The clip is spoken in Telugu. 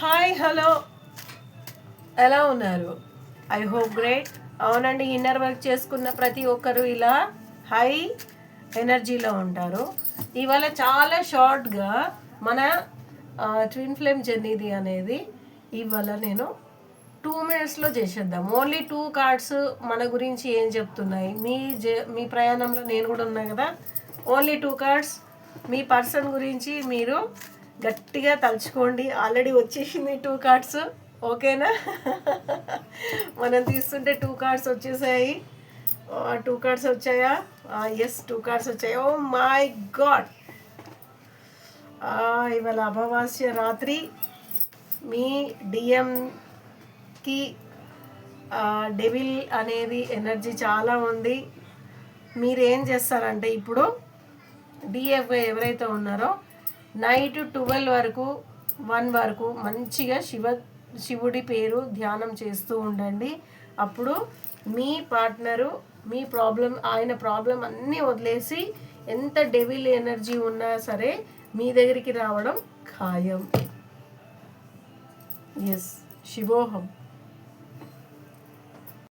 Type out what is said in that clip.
హాయ్ హలో ఎలా ఉన్నారు? ఐ హోప్ గ్రేట్ అవునండి ఇన్నర్ వర్క్ చేసుకున్న ప్రతి ఒక్కరు ఇలా హై ఎనర్జీలో ఉంటారు. ఇవాళ చాలా షార్ట్గా మన ట్విన్ ఫ్లేమ్ జర్నీది అనేది ఇవాళ నేను టూ మినిట్స్లో చేసేద్దాం. ఓన్లీ టూ కార్డ్స్ మన గురించి ఏం చెప్తున్నాయి? మీ జ మీ ప్రయాణంలో నేను కూడా ఉన్నా కదా? ఓన్లీ టూ కార్డ్స్ మీ పర్సన్ గురించి మీరు గట్టిగా తలుచుకోండి. ఆల్రెడీ వచ్చేసింది టూ కార్డ్స్ ఓకేనా? మనం తీస్తుంటే టూ కార్డ్స్ వచ్చేసాయి. టూ కార్డ్స్ వచ్చాయా? ఎస్ టూ కార్డ్స్ వచ్చాయి. ఓ మై గాడ్ ఇవాళ అమావాస్య రాత్రి మీ డిఎంకి డెవిల్ అనేది ఎనర్జీ చాలా ఉంది. మీరు ఏం చేస్తారంటే ఇప్పుడు డిఎఫ్ఐ ఎవరైతే ఉన్నారో నైట్ ట్వెల్వ్ వరకు వన్ వరకు మంచిగా శివ శివుడి పేరు ధ్యానం చేస్తూ ఉండండి. అప్పుడు మీ పార్ట్నరు మీ ప్రాబ్లం ఆయన ప్రాబ్లం అన్నీ వదిలేసి ఎంత డెవిల్ ఎనర్జీ ఉన్నా సరే మీ దగ్గరికి రావడం ఖాయం. ఎస్ శివోహం.